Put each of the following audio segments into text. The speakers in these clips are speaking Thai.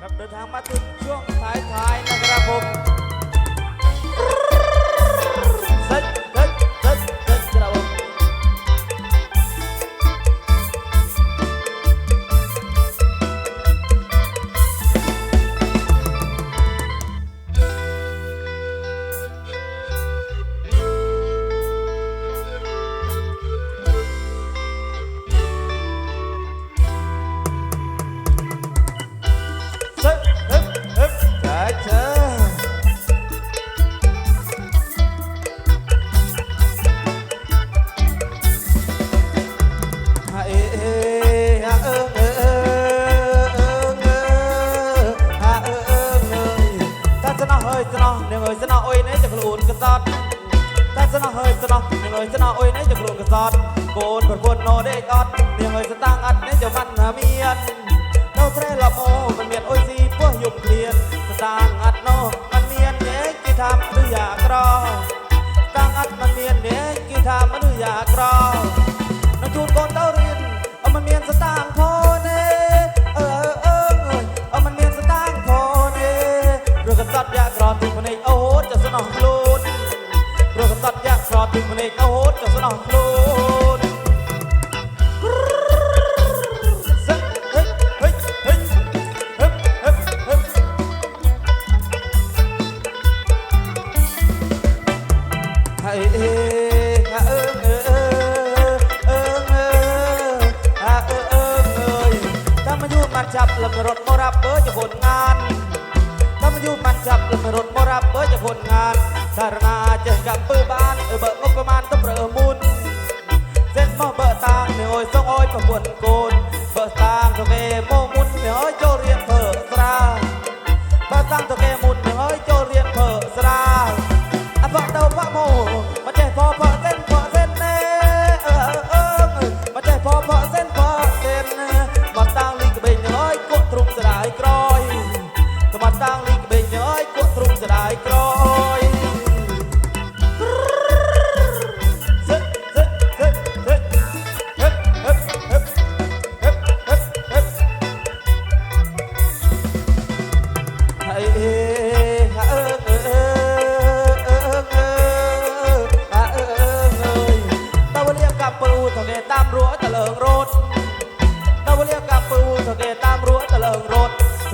ครับเดินทางมาถึงช่วงท้ายๆนะครับผม นคนคนโนได้กอดเตียงเอ้ยสตางอัดเนี่ยจะมันหาเมียนเจ้าแพร่ละโมมันเมียนโอ้ยสีพวกหยุบเลียนสตางอัดโนมันเมียนเนี่ยกี่ทำหรืออยากรอสตางอัดมันเมียนเนี่ยกี่ทำมันหรืออยากรอน้องจูนกนเต้าเรินเอามันเมียนสตางโทเนเออเออเออเอามันเมียนสตางโทเนเรื่องกษัตริย์อยากรอถึงวันนี้โอ้โหจะสนองกลูนเรื่องกษัตริย์ยากรอถึงวันนี้โอ้โหจะสนองกลูน sarana trên gầm bơ ban ở bờ ngốc cơ man tấp rỡ mun trên mò bờ tang nè ôi sông ôi và buồn cồn bờ tang cho nghe mô mun nè ôi cho riêng thở ra bờ tang cho nghe mun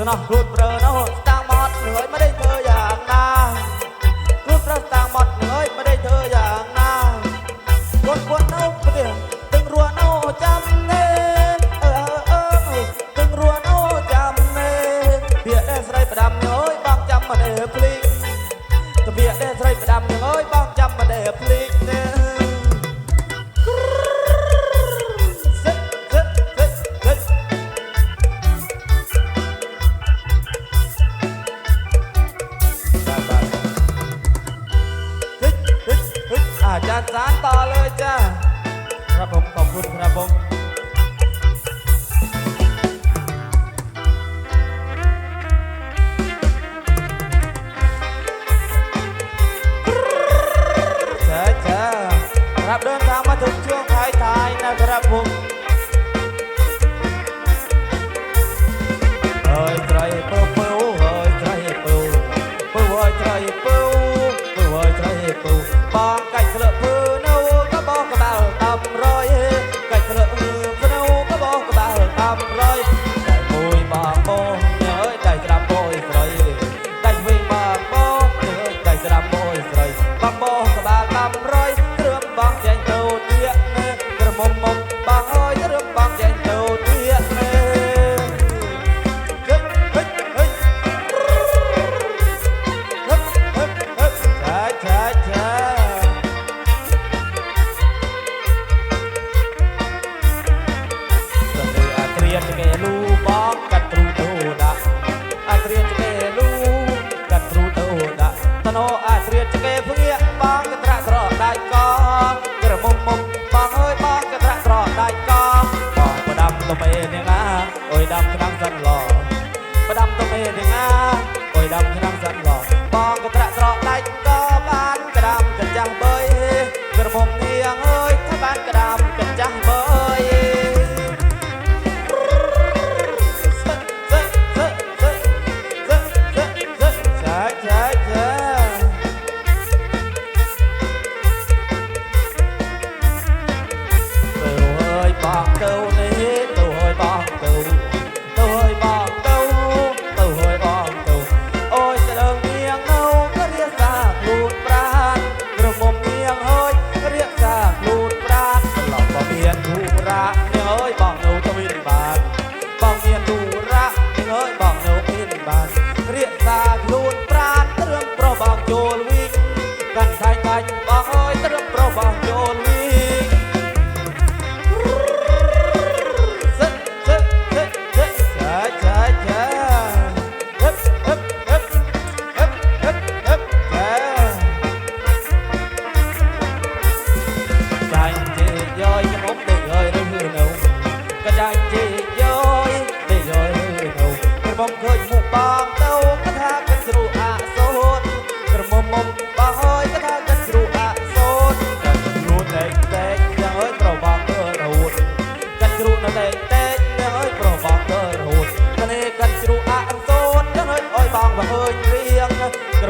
ណោះរូតប្រើណោះតាំងមកហើយមក สานต่อเลยจ้าครับผมขอบคุณครับผมเจ้าครับเดินทางมาถึงช่วงท้ายๆนะครับผม Mong រាកសាខ្លួនប្រានត្រឹមប្រុសបងចូលវិញកាន់តែកាច់បងអើយត្រឹមប្រុសបងចូលវិញសិតសិតសិតសិតចាចាចាហឹបហឹបហឹបហឹបហឹបហឹបចាចាញ់ជេយយខ្ញុំដេកហើយរឹងនៅក៏ចាញ់ជេយយដេកហើយរឹងនៅខ្ញុំឃើញ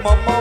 mamá.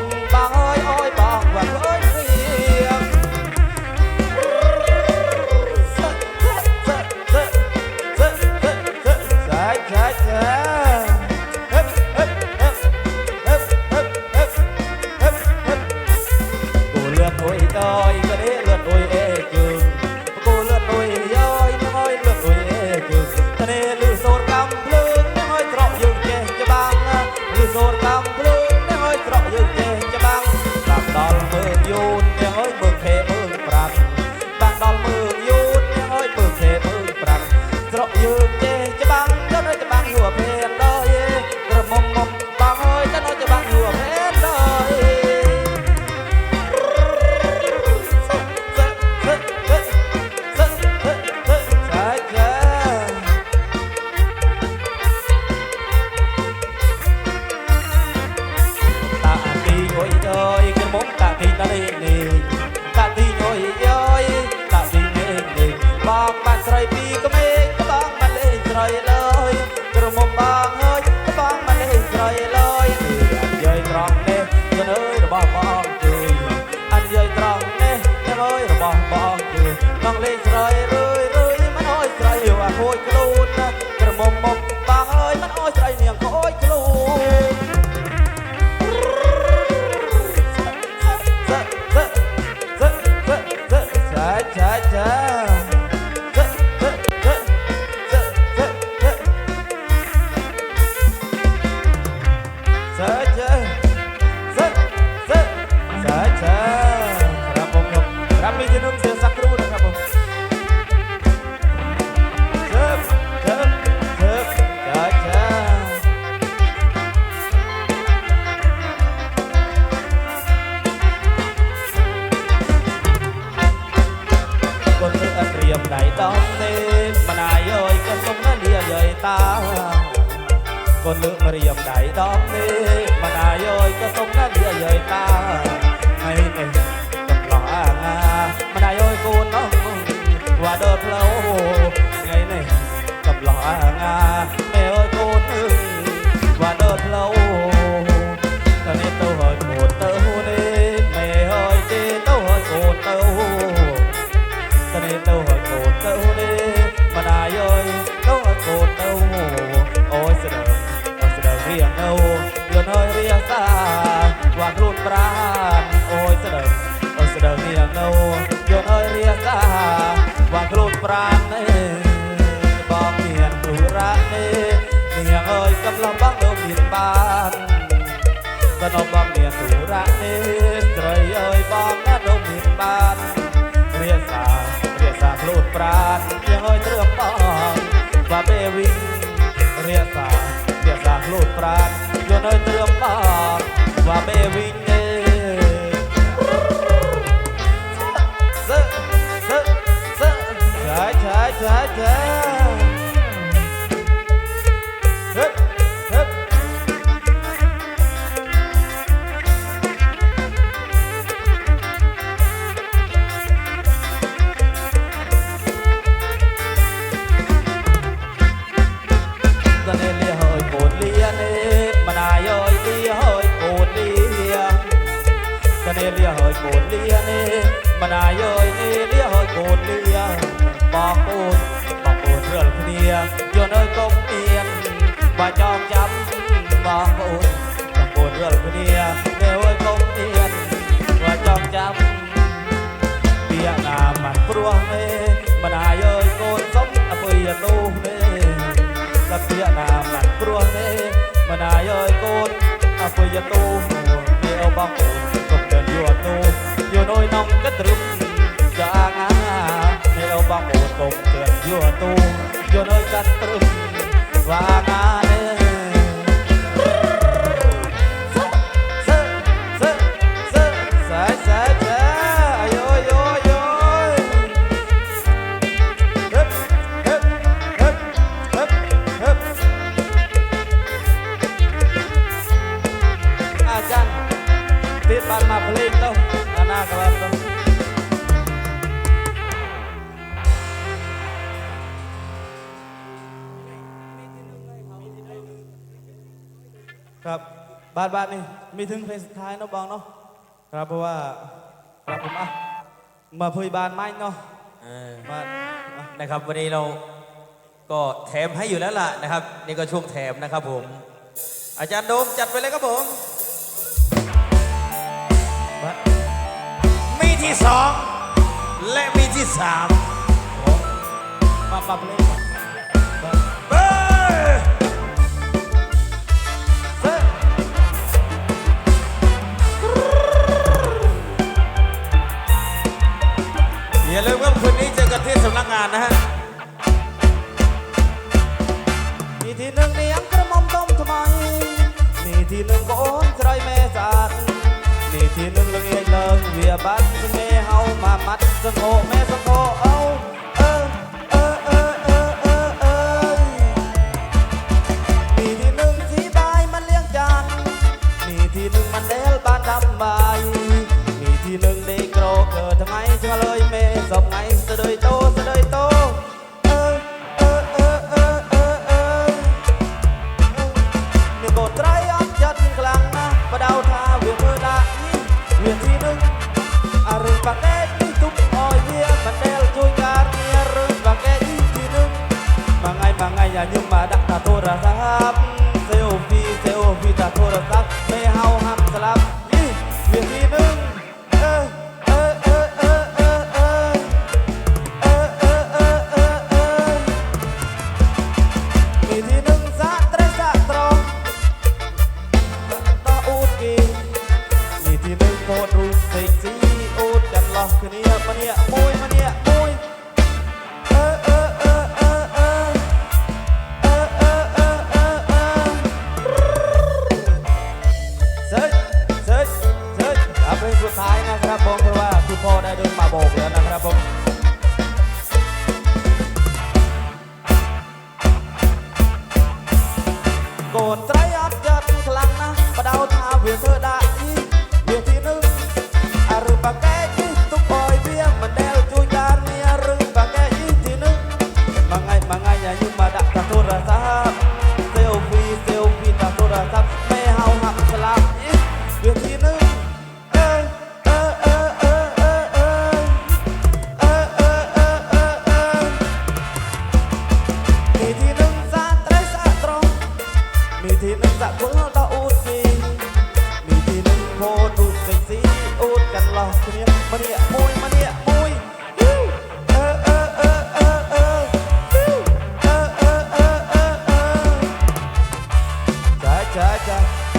เธอมาเรียมได้ดอกนี้ ប្រាណយល់នៅទ្រឹមបានស្វាមេវិញទេសឹកសឹកសឹកឆាយឆាយឆាយឆាយ យអីលាហើយកូនលាបងប្អូនបងប្អូនរលគ្នាយកនៅកុំទៀតបើចង់ចាំបងប្អូនបងប្អូនរលគ្នានៅហើយកុំទៀតបើចង់ចាំពីណាមិនព្រោះទេម្ដាយអើយកូនសុំអពុយនោះទេតែពីណាមិនព្រោះទេម្ដាយអើយកូនអពុយនោះទេបងប្អូន ยั่วตูมยั่วน้อยจัดตรึมว่างานอาจารย์ติดบ้านมาเพลงต้องอนาคตต้อง ครับบาทบาทนี่มีถึงเพลงสุดท้ายเนาะบองเนาะครับเพราะว่าครับผมอะมาเผยบานไม้เนาะเาอ่นะครับ วันนี้เราก็แถมให้อยู่แล้วล่ะนะครับ นี่ก็ช่วงแถมนะครับผม อาจารย์โดมจัดไปเลยครับผมบมีที่สองและมีที่สามปับปับเลย อย่าลืมว่าคืนนี้เจอกันที่สำนักงานนะฮะมีที่หนึ่งเนียงกระมอมต้มทำไมมีที่หนึ่งโอนใครแม่สาดมีที่หนึ่งเลื่อยเลิกเวียบันสเมเฮามามัดสงโแม่สงโเอา พ่อได้เดินมาโบกแล้วนะครับผม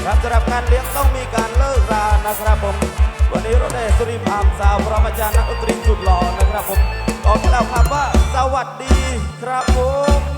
ครับสำหรับการเลี้ยงต้องมีการเลิกรานะครับผม วันนี้เราได้สุริพามสาวพระอาจารย์นักดนตรีสุดหล่อนะครับผมขอกล่าวคำว่าสวัสดีครับผม